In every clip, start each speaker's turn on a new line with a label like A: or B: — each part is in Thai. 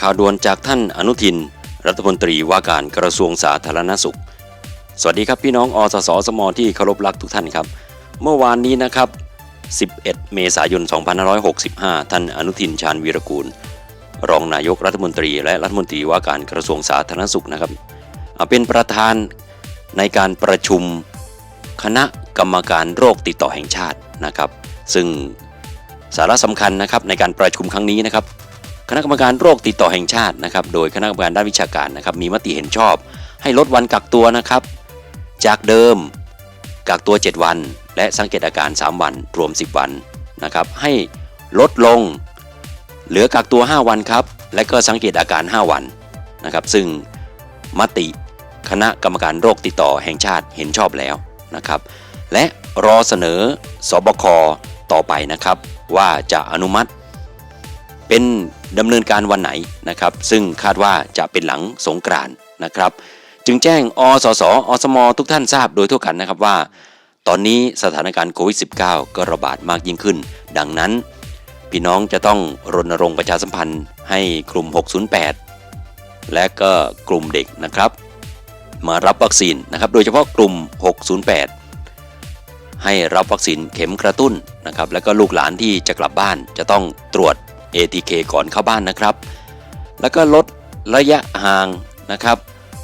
A: ข่าวด่วนจากท่านอนุทิน รัฐมนตรีว่าการกระทรวงสาธารณสุข สวัสดีครับพี่น้องอสสสมที่เคารพรักทุกท่านครับ เมื่อวานนี้นะครับ 11 เมษายน 2565 ท่านอนุทินชาญวีรกูล รองนายกรัฐมนตรีและรัฐมนตรีว่าการกระทรวงสาธารณสุขนะครับ เป็นประธานในการประชุมคณะกรรมการโรคติดต่อแห่งชาตินะครับ ซึ่งสาระสำคัญนะครับในการประชุมครั้งนี้นะครับ คณะกรรมการโรคติดต่อแห่งชาตินะครับ โดยคณะกรรมการด้านวิชาการนะครับ มีมติเห็นชอบ ให้ลดวันกักตัวนะครับ จากเดิมกักตัว 7 วัน และสังเกตอาการ 3 วัน รวม 10 วันนะครับ ให้ลดลง เหลือกักตัว 5 วันครับ และก็สังเกตอาการ 5 วันนะครับ ซึ่งมติคณะกรรมการโรคติดต่อแห่งชาติเห็นชอบแล้วนะครับ และรอเสนอสบคต่อไปนะครับ ว่าจะอนุมัติ เป็นดำเนินการวันไหนนะครับ ซึ่งคาดว่าจะเป็นหลังสงกรานนะครับ จึงแจ้งอสสอสม ทุกท่านทราบโดยทั่วกันนะครับว่า ตอนนี้สถานการณ์โควิด -19 ก็ระบาดมากยิ่งขึ้น ดังนั้น พี่น้องจะต้องรณรงค์ประชาสัมพันธ์ให้กลุ่ม 608 และก็กลุ่มเด็กนะครับ มารับวัคซีนนะครับ โดยเฉพาะกลุ่ม 608ให้รับวัคซีนเข็มกระตุ้นนะครับ แล้วก็ลูกหลานที่จะกลับบ้านจะต้องตรวจ ATK ก่อนเข้าบ้านนะครับ แล้วก็ลดระยะห่างนะครับ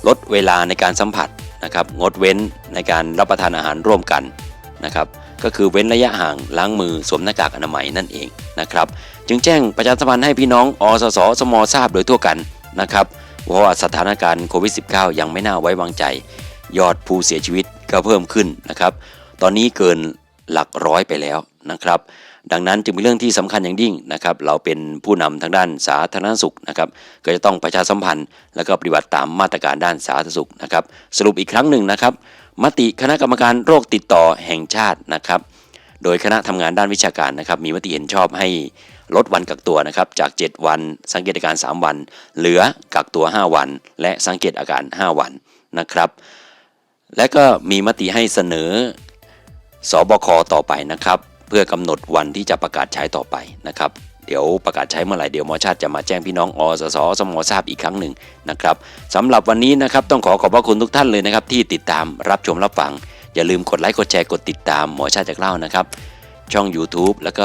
A: ลดเวลาในการสัมผัสนะครับ งดเว้นในการรับประทานอาหารร่วมกันนะครับ ก็คือเว้นระยะห่างล้างมือสวมหน้ากากอนามัยนั่นเองนะครับ จึงแจ้งประชาสัมพันธ์ให้พี่น้องอสสสมทราบโดยทั่วกันนะครับเพราะว่าสถานการณ์โควิด -19 ยังไม่น่าไว้วางใจ ยอดผู้เสียชีวิตก็เพิ่มขึ้นนะครับ ตอนนี้เกินหลักร้อยไปแล้วนะครับ ดังนั้นจึงเป็นเรื่องที่สำคัญอย่างยิ่งนะครับเราเป็นผู้นำทางด้านสาธารณสุขนะครับก็จะต้องประชาสัมพันธ์ และก็ปฏิบัติตามมาตรการด้านสาธารณสุขนะครับสรุปอีกครั้งหนึ่งนะครับ มติคณะกรรมการโรคติดต่อแห่งชาตินะครับ โดยคณะทำงานด้านวิชาการนะครับ มีมติเห็นชอบให้ลดวันกักตัวนะครับจาก 7 วัน สังเกตอาการ 3 วัน เหลือกักตัว 5 วัน และสังเกตอาการ 5 วันนะครับ และก็มีมติให้เสนอสบคต่อไปนะครับ เพื่อกำหนดวันที่จะประกาศใช้ต่อไปนะครับเดี๋ยวประกาศใช้เมื่อไหร่เดี๋ยวหมอชาติจะมาแจ้งพี่น้องอสสสมทราบอีกครั้งหนึ่งนะครับสำหรับวันนี้นะครับต้องขอขอบพระคุณทุกท่านเลยนะครับที่ติดตามรับชมรับฟัง อย่าลืมกดไลค์กดแชร์กดติดตามหมอชาติจากเล่านะครับช่อง YouTube แล้วก็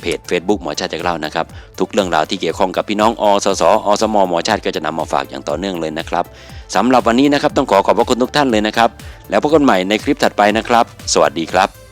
A: เพจ Facebook หมอชาติจากเล่านะครับทุกเรื่องราวที่เกี่ยวข้องกับพี่น้องอสสอสมหมอชาติก็จะนำมาฝากอย่างต่อเนื่องเลยนะครับสำหรับวันนี้นะครับต้องขอขอบพระคุณทุกท่านเลยนะครับแล้วพบกันใหม่ในคลิปถัดไปนะครับ สวัสดีครับ